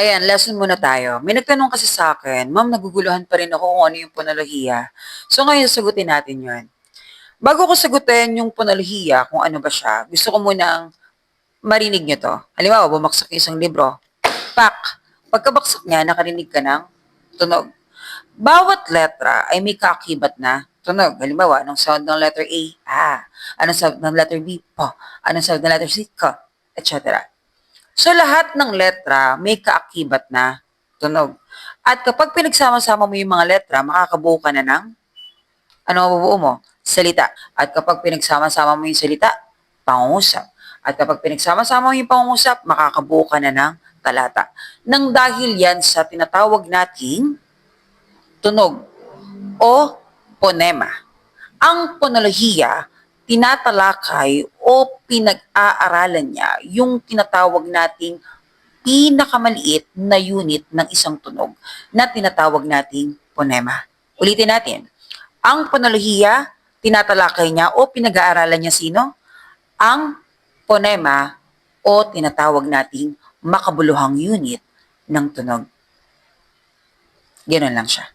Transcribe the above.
Ayan, lesson muna tayo. May nagtanong kasi sa akin, Ma'am, naguguluhan pa rin ako kung ano yung ponolohiya. So ngayon, sagutin natin yon. Bago ko sagutin yung ponolohiya, kung ano ba siya, gusto ko munang marinig nyo to. Halimbawa, bumaksak isang libro. Pak! Pagkabaksak niya, nakarinig ka ng tunog. Bawat letra ay may kaakibat na tunog. Halimbawa, anong sound ng letter A? Ah. Anong sound ng letter B? Po. Anong sound ng letter C? Ko. Etc. So lahat ng letra may kaakibat na tunog. At kapag pinagsama-sama mo yung mga letra, makakabuo ka na ng ano mabubuo mo? Salita. At kapag pinagsama-sama mo yung salita, pangungusap. At kapag pinagsama-sama mo yung pangungusap, makakabuo ka na ng talata. Nang dahil yan sa tinatawag nating tunog o ponema. Ang ponolohiya, tinatalakay o pinag-aaralan niya yung tinatawag nating pinakamaliit na unit ng isang tunog na tinatawag nating ponema. Ulitin natin. Ang ponolohiya, tinatalakay niya o pinag-aaralan niya sino? Ang ponema o tinatawag nating makabuluhang unit ng tunog. Ganun lang siya.